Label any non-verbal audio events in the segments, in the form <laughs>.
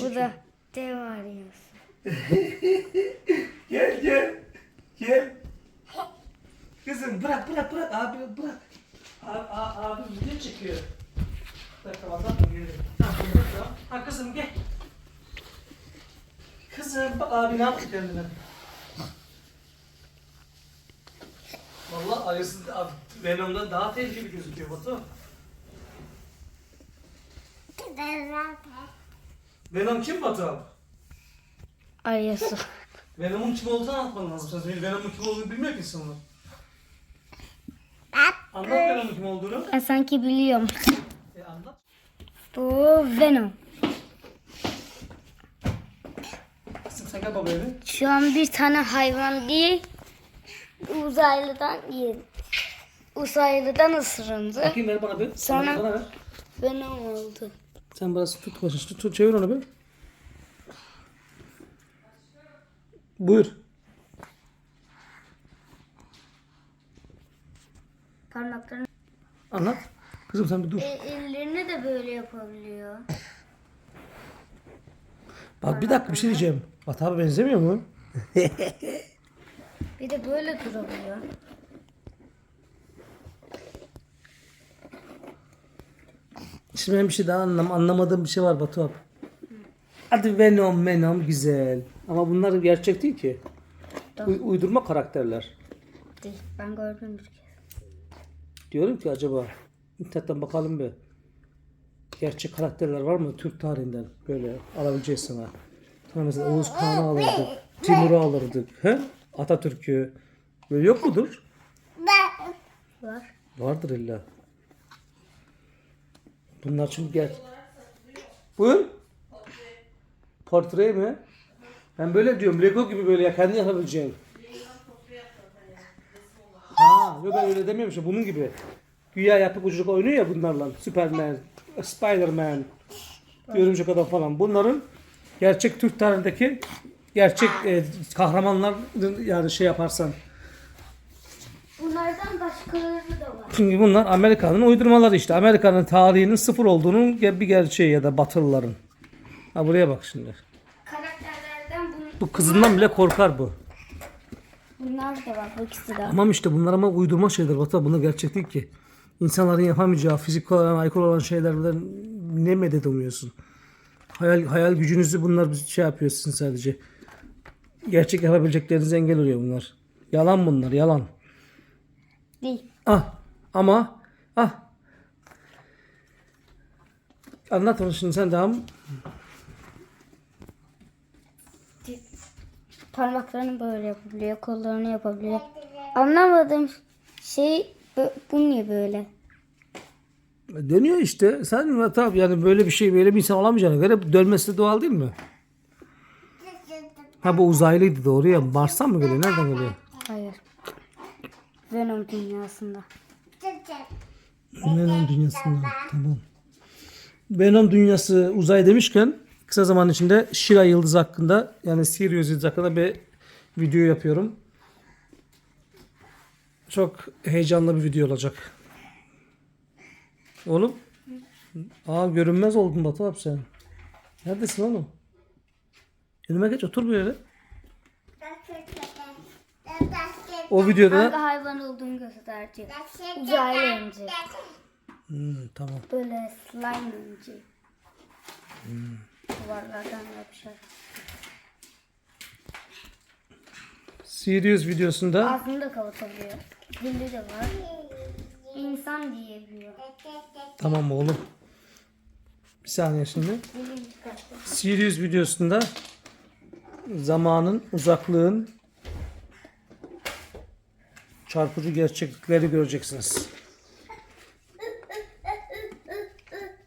Bu da dev arıyorsun. <laughs> Gel gel. Gel. Kızım bırak bırak bırak abi bırak. Abi, abi, video çekiyor. Geliyor? Ha, kızım gel. Kızım bak abi ne yaptı kendine. Vallahi ayısı Venom'dan daha tehlikeli gözüküyor Batu. Venom kim Batu abi? Arıyorsun. Venom'un kim olduğunu anlatman lazım. Sen Venom'un kim olduğunu bilmiyor ki insanlar. Anlat Venom'un kim olduğunu. Ben sanki biliyorum. E anlat. Bu Venom. Kızım sen gel babaya bir. Şu an bir tane hayvan değil. Uzaylıdan yedi. Uzaylıdan ısırındı. Bakayım ver bana bir. Sonra- Bana ver. Venom oldu. Sen burası tut başını tut, tut çevir onu bir. Buyur. Parmaklarını Anlat. Kızım sen bir dur. E, ellerini de böyle yapabiliyor. Bak bir dakika bir şey diyeceğim. Abi benzemiyor mu? Bir de böyle durabiliyor. Şimdi benim bir şey daha anlam anlamadığım bir şey var Batu abi. Hadi Venom, Venom güzel. Ama bunlar gerçek değil ki. Uy- uydurma karakterler. Değil. Ben gördüm bir kez. Diyorum ki acaba internetten bakalım bir. Gerçek karakterler var mı Türk tarihinden böyle alabileceğiz sana. Sana mesela Oğuz Kağan'ı alırdık. Timur'u alırdık. He? Atatürk'ü. Böyle yok mudur? Var. Vardır illa. Bunlar çünkü gel. Buyur. Portre mi? Ben böyle diyorum. Lego gibi böyle ya kendi yapabileceğin. Ha, yok ben öyle demiyorum işte bunun gibi. Güya yapıp uçluk oynuyor ya bunlarla. Superman, Spiderman, Örümcek Adam falan. Bunların gerçek Türk tarihindeki gerçek e, kahramanlar yani şey yaparsan Bunlardan başkaları da var. Çünkü bunlar Amerika'nın uydurmaları işte. Amerika'nın tarihinin sıfır olduğunun bir gerçeği ya da Batılıların. Ha buraya bak şimdi. Karakterlerden bun- Bu kızından bile korkar bu. bunlar da var. Bu ikisi de. Tamam işte bunlar ama uydurma şeyler. Bata bunlar gerçek değil ki. İnsanların yapamayacağı, fizik olarak aykırı olan şeylerden ne medet umuyorsun? Hayal, hayal gücünüzü bunlar bir şey yapıyor sizin sadece. Gerçek yapabileceklerinize engel oluyor bunlar. Yalan bunlar, yalan. Değil. Ah ama ah. Anlat onu şimdi sen devam. Parmaklarını böyle yapabiliyor. Kollarını yapabiliyor. Anlamadığım şey bu, niye böyle? Dönüyor işte. Sen tabii yani böyle bir şey böyle bir insan olamayacağına göre dönmesi de doğal değil mi? Ha bu uzaylıydı doğru ya. Mars'tan mı geliyor? Nereden geliyor? Hayır. Venom dünyasında. Venom dünyasından. Tamam. Venom dünyası uzay demişken kısa zaman içinde Şira Yıldız hakkında yani Sirius Yıldız hakkında bir video yapıyorum. Çok heyecanlı bir video olacak. Oğlum. Aa görünmez oldun Batu abi sen. Neredesin oğlum? Önüme geç otur bir yere. O videoda Hangi hayvan olduğunu gösteriyor. Uzaylı önce. Hmm, tamam. Böyle slime önce. Duvarlardan yapmışlar. Sirius videosunda Ağzını da kapatabiliyor. Dili de var. İnsan diyebiliyor. tamam oğlum. Bir saniye şimdi. Sirius videosunda zamanın, uzaklığın çarpıcı gerçeklikleri göreceksiniz.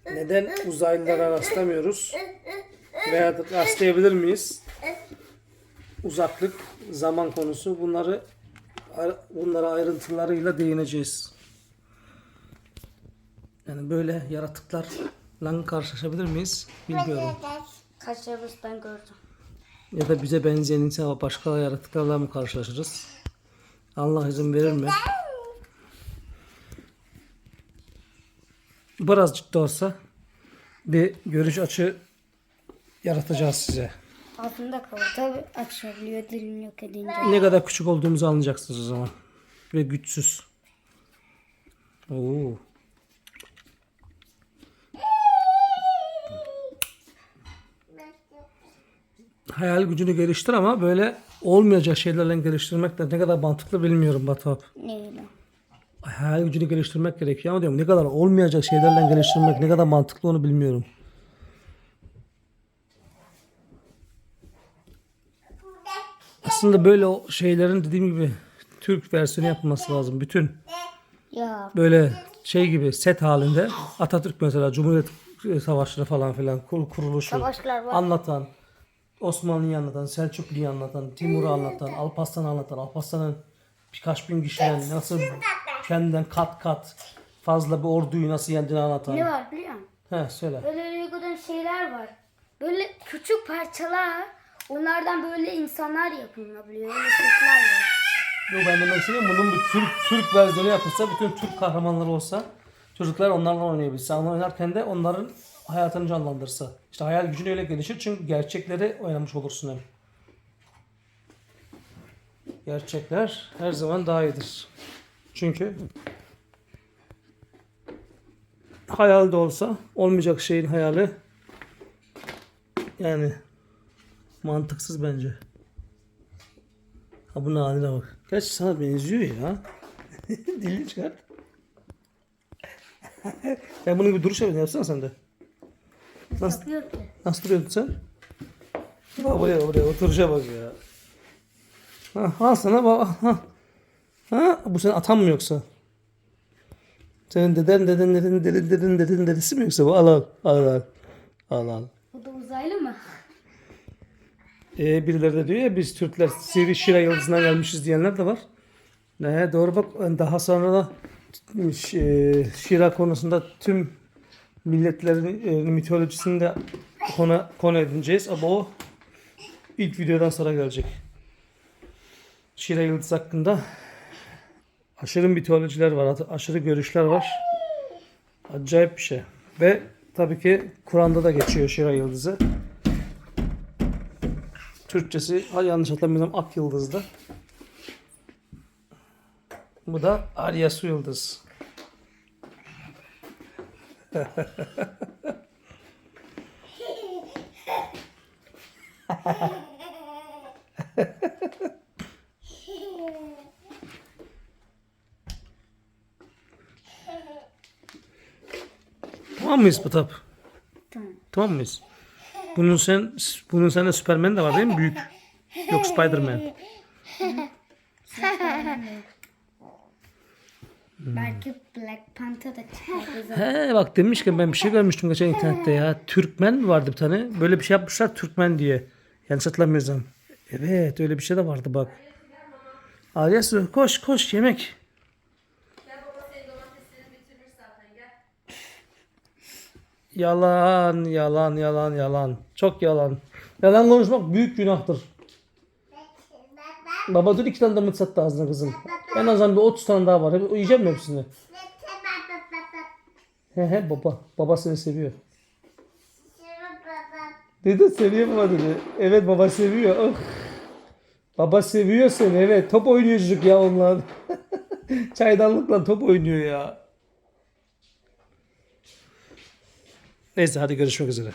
Neden uzaylılara rastlamıyoruz? Veya rastlayabilir miyiz? Uzaklık, zaman konusu bunları bunlara ayrıntılarıyla değineceğiz. Yani böyle yaratıklarla karşılaşabilir miyiz? Bilmiyorum. Kaçlarımızdan gördüm. Ya da bize benzeyen insan başka yaratıklarla mı karşılaşırız? Allah izin verir mi? Birazcık da olsa bir görüş açı yaratacağız size. Altında kalır. Tabi açabiliyor dilini yok edince. Ne kadar küçük olduğumuzu anlayacaksınız o zaman. Ve güçsüz. Oo. Hayal gücünü geliştir ama böyle olmayacak şeylerle geliştirmek de ne kadar mantıklı bilmiyorum Batu. Neydi? Hayal gücünü geliştirmek gerekiyor ama diyorum ne kadar olmayacak şeylerle geliştirmek ne kadar mantıklı onu bilmiyorum. Aslında böyle o şeylerin dediğim gibi Türk versiyonu yapılması lazım. Bütün Ya böyle şey gibi set halinde Atatürk mesela Cumhuriyet Savaşları falan filan kur- kuruluşu anlatan Osmanlı'yı anlatan, Selçuklu'yu anlatan, Timur'u anlatan, Alparslan'ı anlatan, Alparslan'ın birkaç bin kişiden nasıl kendinden kat kat fazla bir orduyu nasıl yendiğini anlatan. ne var biliyor musun? He söyle. Böyle Lego'dan şeyler var. Böyle küçük parçalar. Onlardan böyle insanlar yapılabiliyor. Öyle setler var. Yok ben demek istediğim bunun bir Türk Türk versiyonu yapılsa bütün Türk kahramanları olsa çocuklar onlarla oynayabilse. Onlar oynarken de onların hayatını canlandırsa. İşte hayal gücün öyle gelişir çünkü gerçekleri oynamış olursun hem. Gerçekler her zaman daha iyidir. Çünkü hayal de olsa olmayacak şeyin hayali yani mantıksız bence. Ha bu haline bak. Gerçi sana benziyor ya. <laughs> Dilini çıkar. ben <laughs> bunu bir duruş. Yapsana sen de. Nasıl, Yapıyor ki. nasıl duruyorsun sen? Bak buraya oturuşa bak ya. Ha, al sana bak. Ha. ha. Bu senin atan mı yoksa? Senin deden deden deden deden deden deden dedesi mi yoksa bu? Al al. Al al. Al al. Bu da uzaylı mı? Ee, birileri de diyor ya biz Türkler Sivri Şira yıldızından gelmişiz diyenler de var. Ne doğru bak daha sonra da e, Şira konusunda tüm milletlerin e, mitolojisini de konu, konu edineceğiz ama o ilk videodan sonra gelecek. Şira yıldızı hakkında aşırı mitolojiler var, aşırı görüşler var. Acayip bir şey. Ve tabii ki Kur'an'da da geçiyor Şira yıldızı. Türkçesi yanlış hatırlamıyorsam Ak Yıldız'dı. Bu da Arya Su Yıldız. Tamam mıyız Patap? Tamam. Tamam mıyız? Bunun sen bunun sende Superman de var değil mi? Büyük. Yok Spider-Man. Belki Black Panther da çıkar. He bak demişken ben bir şey görmüştüm geçen internette ya. Türkmen vardı bir tane. Böyle bir şey yapmışlar Türkmen diye. Yanlış hatırlamıyorsam. Evet öyle bir şey de vardı bak. Arya Su koş koş yemek. Yalan, yalan, yalan, yalan. Çok yalan. Yalan konuşmak büyük günahtır. Baba dur iki tane de mıt sattı ağzına kızım. En azından bir 30 tane daha var. Hep, yiyeceğim mi hepsini? He he baba. Baba seni seviyor. Dedi seviyor baba dedi. Evet baba seviyor. Oh. Baba seviyor seni evet. Top oynuyor çocuk ya onunla. <laughs> Çaydanlıkla top oynuyor ya. Neyse hadi görüşmek üzere.